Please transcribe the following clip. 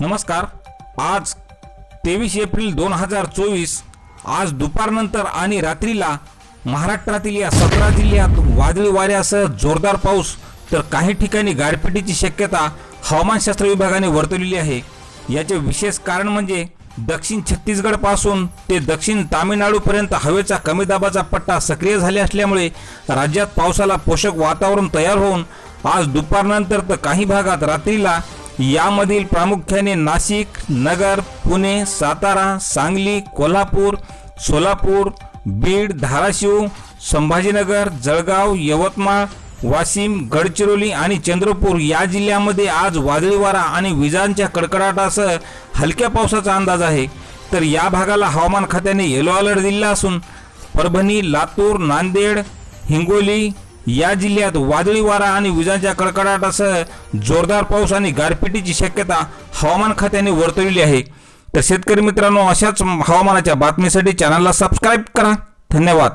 नमस्कार. आज तेवीस एप्रिल दोन हजार चोवीस आज दुपारनंतर आणि रात्रीला महाराष्ट्रातील या सतरा जिल्ह्यात वादळी वाऱ्यासह जोरदार पाऊस तर काही ठिकाणी गारपिटीची शक्यता हवामानशास्त्र विभागाने वर्तवलेली आहे. याचे विशेष कारण म्हणजे दक्षिण छत्तीसगडपासून ते दक्षिण तामिळनाडूपर्यंत हवेचा कमी दाबाचा पट्टा सक्रिय झाले असल्यामुळे राज्यात पावसाला पोषक वातावरण तयार होऊन आज दुपारनंतर तर काही भागात रात्रीला यामधील प्रामुख्याने नाशिक नगर पुणे सातारा सांगली कोल्हापूर सोलापूर बीड धाराशिव संभाजीनगर जळगाव यवतमाळ वाशिम गडचिरोली आणि चंद्रपूर या जिल्ह्यामध्ये आज वादळी वारा आणि विजांच्या कडकडाटासह हलक्या पावसाचा अंदाज आहे. तर या भागाला हवामान खात्याने येलो अलर्ट दिला असून परभणी लातूर नांदेड हिंगोली या जिल्ह्यात वादळी वारा आणि विजांच्या कडकडाटासह जोरदार पाऊस आणि गारपिटीची शक्यता हवामान खात्याने वर्तविली आहे. तर शेतकरी मित्रांनो अशाच हवामानाच्या बातमीसाठी चॅनलला सबस्क्राईब करा. धन्यवाद.